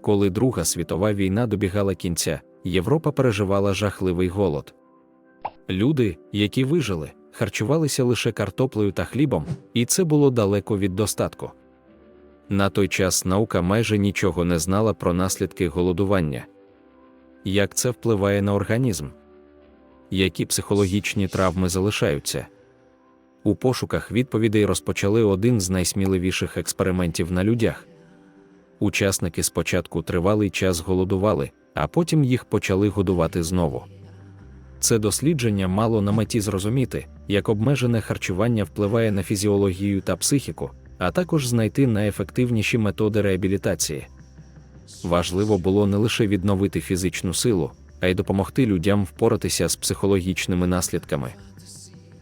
коли Друга світова війна добігала кінця, Європа переживала жахливий голод. Люди, які вижили, харчувалися лише картоплею та хлібом, і це було далеко від достатку. На той час наука майже нічого не знала про наслідки голодування. Як це впливає на організм? Які психологічні травми залишаються? У пошуках відповідей розпочали один з найсміливіших експериментів на людях. Учасники спочатку тривалий час голодували, а потім їх почали годувати знову. Це дослідження мало на меті зрозуміти, як обмежене харчування впливає на фізіологію та психіку, а також знайти найефективніші методи реабілітації. Важливо було не лише відновити фізичну силу, а й допомогти людям впоратися з психологічними наслідками.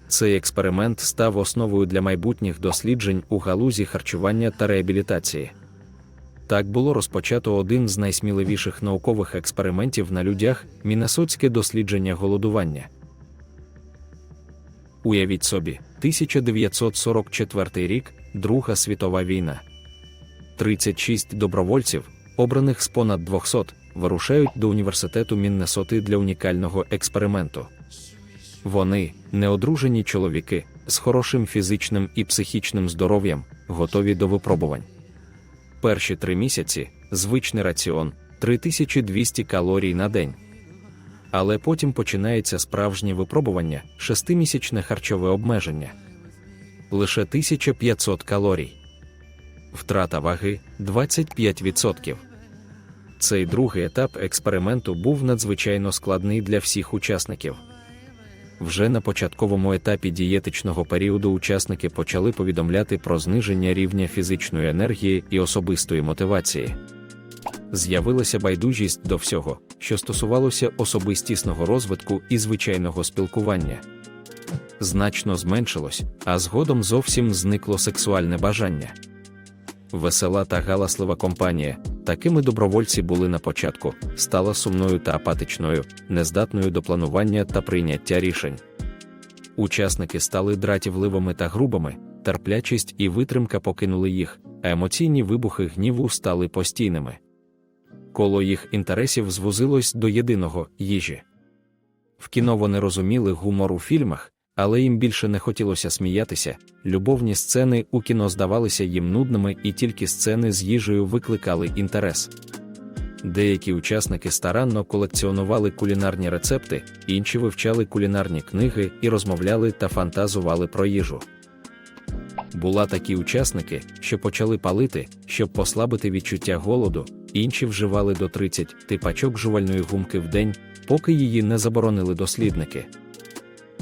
Цей експеримент став основою для майбутніх досліджень у галузі харчування та реабілітації. Так було розпочато один з найсміливіших наукових експериментів на людях міннесотське дослідження голодування. Уявіть собі, 1944 рік, Друга світова війна. 36 добровольців, обраних з понад 200, вирушають до університету Міннесоти для унікального експерименту. Вони неодружені чоловіки з хорошим фізичним і психічним здоров'ям, готові до випробувань. Перші три місяці звичний раціон 3200 калорій на день. Але потім починається справжнє випробування, шестимісячне харчове обмеження. Лише 1500 калорій. Втрата ваги 25%. Цей другий етап експерименту був надзвичайно складний для всіх учасників. Вже на початковому етапі дієтичного періоду учасники почали повідомляти про зниження рівня фізичної енергії і особистої мотивації. З'явилася байдужість до всього, що стосувалося особистісного розвитку і звичайного спілкування. Значно зменшилось, а згодом зовсім зникло сексуальне бажання. Весела та галаслива компанія, такими добровольці були на початку, стала сумною та апатичною, нездатною до планування та прийняття рішень. Учасники стали дратівливими та грубими, терплячість і витримка покинули їх, а емоційні вибухи гніву стали постійними. Коло їх інтересів звузилось до єдиного їжі. В кіно вони розуміли гумор у фільмах, але їм більше не хотілося сміятися. Любовні сцени у кіно здавалися їм нудними, і тільки сцени з їжею викликали інтерес. Деякі учасники старанно колекціонували кулінарні рецепти, інші вивчали кулінарні книги і розмовляли та фантазували про їжу. Була такі учасники, що почали палити, щоб послабити відчуття голоду, інші вживали до 30 пачок жувальної гумки в день, поки її не заборонили дослідники.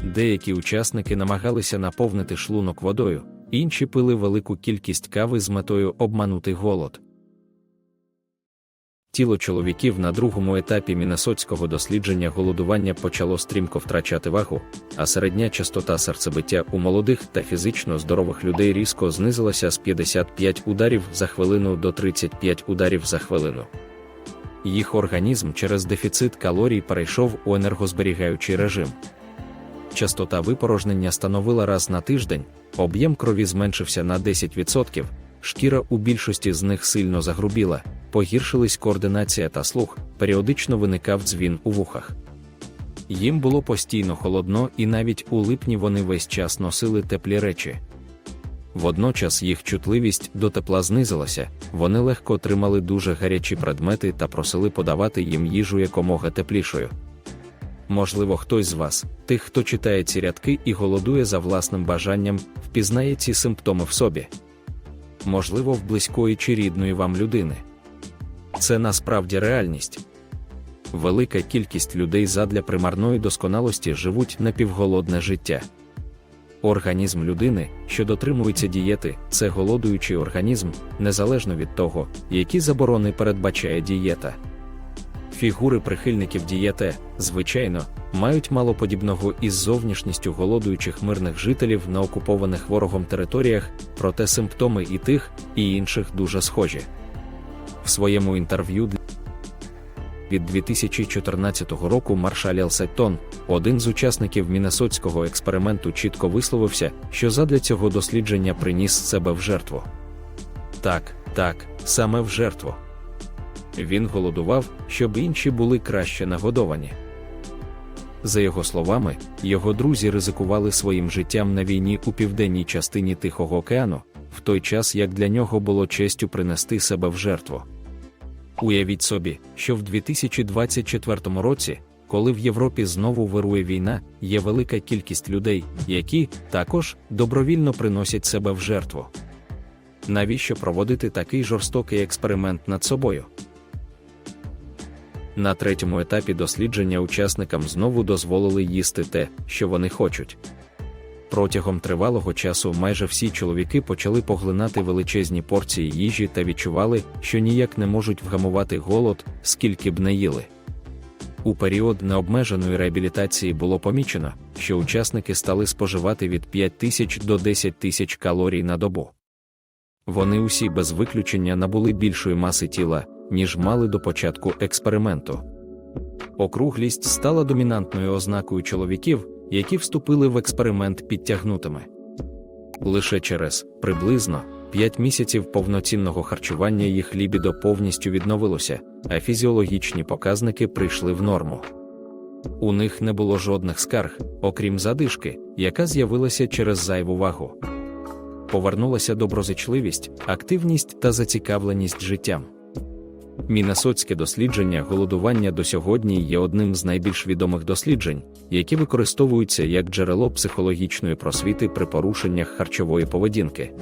Деякі учасники намагалися наповнити шлунок водою, інші пили велику кількість кави з метою обманути голод. Тіло чоловіків на другому етапі мінесотського дослідження голодування почало стрімко втрачати вагу, а середня частота серцебиття у молодих та фізично здорових людей різко знизилася з 55 ударів за хвилину до 35 ударів за хвилину. Їх організм через дефіцит калорій перейшов у енергозберігаючий режим. Частота випорожнення становила раз на тиждень, об'єм крові зменшився на 10%, шкіра у більшості з них сильно загрубіла, погіршились координація та слух, періодично виникав дзвін у вухах. Їм було постійно холодно, і навіть у липні вони весь час носили теплі речі. Водночас їх чутливість до тепла знизилася, вони легко отримали дуже гарячі предмети та просили подавати їм їжу якомога теплішою. Можливо, хтось з вас, тих, хто читає ці рядки і голодує за власним бажанням, впізнає ці симптоми в собі. Можливо, в близької чи рідної вам людини. Це насправді реальність. Велика кількість людей задля примарної досконалості живуть напівголодне життя. Організм людини, що дотримується дієти, це голодуючий організм, незалежно від того, які заборони передбачає дієта. Фігури прихильників дієти, звичайно, мають мало подібного із зовнішністю голодуючих мирних жителів на окупованих ворогом територіях, проте симптоми і тих, і інших дуже схожі. В своєму інтерв'ю від 2014 року Маршаль Елсеттон, один з учасників мінесотського експерименту, чітко висловився, що задля цього дослідження приніс себе в жертву. Так, так, саме в жертву. Він голодував, щоб інші були краще нагодовані. За його словами, його друзі ризикували своїм життям на війні у південній частині Тихого океану, в той час як для нього було честю принести себе в жертву. Уявіть собі, що в 2024 році, коли в Європі знову вирує війна, є велика кількість людей, які також добровільно приносять себе в жертву. Навіщо проводити такий жорстокий експеримент над собою? На третьому етапі дослідження учасникам знову дозволили їсти те, що вони хочуть. Протягом тривалого часу майже всі чоловіки почали поглинати величезні порції їжі та відчували, що ніяк не можуть вгамувати голод, скільки б не їли. У період необмеженої реабілітації було помічено, що учасники стали споживати від 5 тисяч до 10 тисяч калорій на добу. Вони усі без виключення набули більшої маси тіла, ніж мали до початку експерименту. Округлість стала домінантною ознакою чоловіків, які вступили в експеримент підтягнутими. Лише через приблизно 5 місяців повноцінного харчування їх лібідо повністю відновилося, а фізіологічні показники прийшли в норму. У них не було жодних скарг, окрім задишки, яка з'явилася через зайву вагу. Повернулася доброзичливість, активність та зацікавленість життям. Міннесотське дослідження голодування до сьогодні є одним з найбільш відомих досліджень, які використовуються як джерело психологічної просвіти при порушеннях харчової поведінки.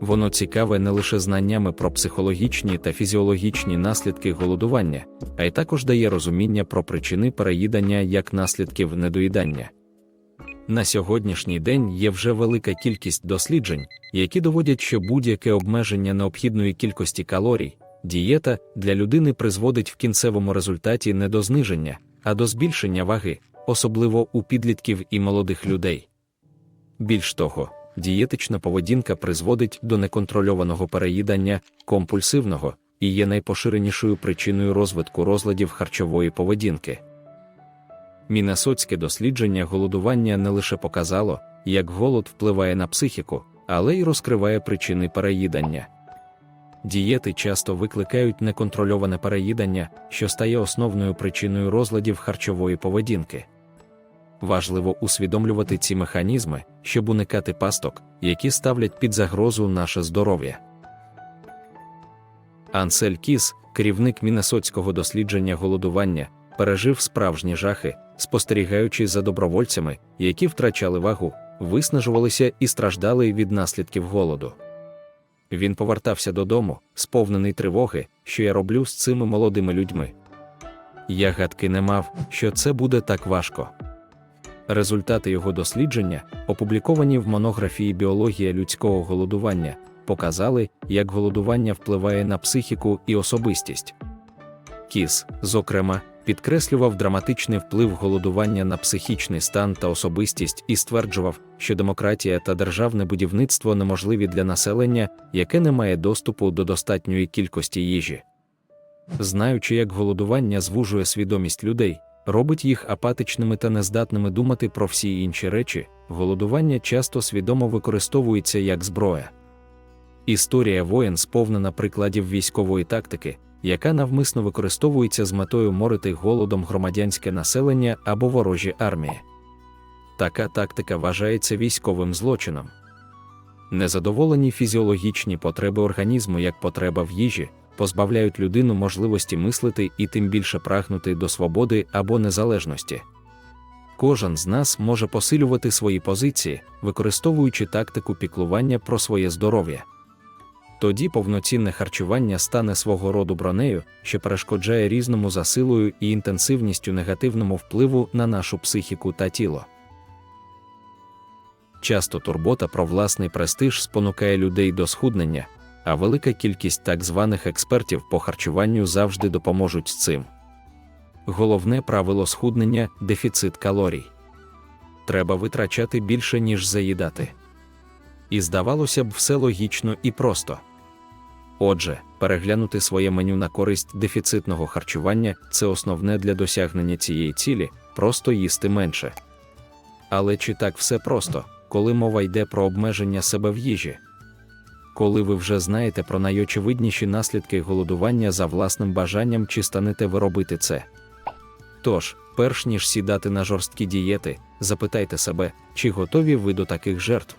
Воно цікаве не лише знаннями про психологічні та фізіологічні наслідки голодування, а й також дає розуміння про причини переїдання як наслідків недоїдання. На сьогоднішній день є вже велика кількість досліджень, які доводять, що будь-яке обмеження необхідної кількості калорій, дієта для людини призводить в кінцевому результаті не до зниження, а до збільшення ваги, особливо у підлітків і молодих людей. Більш того, дієтична поведінка призводить до неконтрольованого переїдання, компульсивного і є найпоширенішою причиною розвитку розладів харчової поведінки. Міннесотське дослідження голодування не лише показало, як голод впливає на психіку, але й розкриває причини переїдання. Дієти часто викликають неконтрольоване переїдання, що стає основною причиною розладів харчової поведінки. Важливо усвідомлювати ці механізми, щоб уникати пасток, які ставлять під загрозу наше здоров'я. Ансель Кіс, керівник міннесотського дослідження голодування, пережив справжні жахи, спостерігаючи за добровольцями, які втрачали вагу, виснажувалися і страждали від наслідків голоду. Він повертався додому, сповнений тривоги, що я роблю з цими молодими людьми. Я гадки не мав, що це буде так важко. Результати його дослідження, опубліковані в монографії Біологія людського голодування, показали, як голодування впливає на психіку і особистість. Кіс, зокрема, підкреслював драматичний вплив голодування на психічний стан та особистість і стверджував, що демократія та державне будівництво неможливі для населення, яке не має доступу до достатньої кількості їжі. Знаючи, як голодування звужує свідомість людей, робить їх апатичними та нездатними думати про всі інші речі, голодування часто свідомо використовується як зброя. Історія воєн сповнена прикладів військової тактики, яка навмисно використовується з метою морити голодом громадянське населення або ворожі армії. Така тактика вважається військовим злочином. Незадоволені фізіологічні потреби організму як потреба в їжі, позбавляють людину можливості мислити і тим більше прагнути до свободи або незалежності. Кожен з нас може посилювати свої позиції, використовуючи тактику піклування про своє здоров'я. Тоді повноцінне харчування стане свого роду бронею, що перешкоджає різному засилою і інтенсивністю негативному впливу на нашу психіку та тіло. Часто турбота про власний престиж спонукає людей до схуднення, а велика кількість так званих експертів по харчуванню завжди допоможуть з цим. Головне правило схуднення дефіцит калорій. Треба витрачати більше, ніж заїдати. І здавалося б, все логічно і просто. Отже, переглянути своє меню на користь дефіцитного харчування це основне для досягнення цієї цілі, просто їсти менше. Але чи так все просто, коли мова йде про обмеження себе в їжі? коли ви вже знаєте про найочевидніші наслідки голодування за власним бажанням чи станете ви робити це. Тож, перш ніж сідати на жорсткі дієти, запитайте себе, чи готові ви до таких жертв.